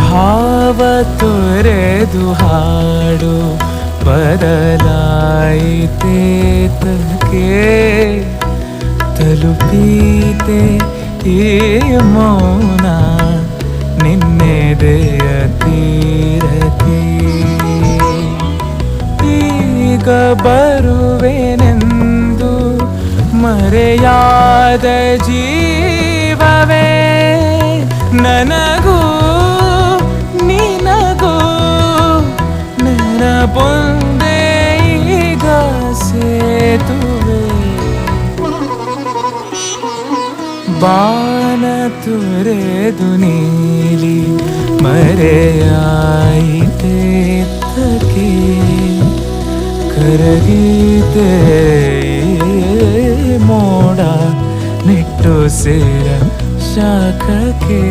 ಭಾವ ತೊರೆದು ಹಾಡು ಬದಲಾಯಿತೇತಕ್ಕೆ ತಲುಪೀತೆ ಈ ಮೌನ ನಿನ್ನೆದೆಯ ತೀರತಿ ಈಗ ಬರುವೆನೆಂದು ಮರೆಯಾದ ಜೀವವೇ ನಿನಗೂ ನೆನಪೊಂದೇ ಈಗ ಸೇತುವೆ ಬಾನ ತೊರೆದು ನೀಲಿ ಮರೆಯಾಯಿತೆ ತಕೆ ಕರಗಿದೆ ಮೋಡ ನಿಟ್ಟು ಸೇರ ಶಾಖಕ್ಕೆ.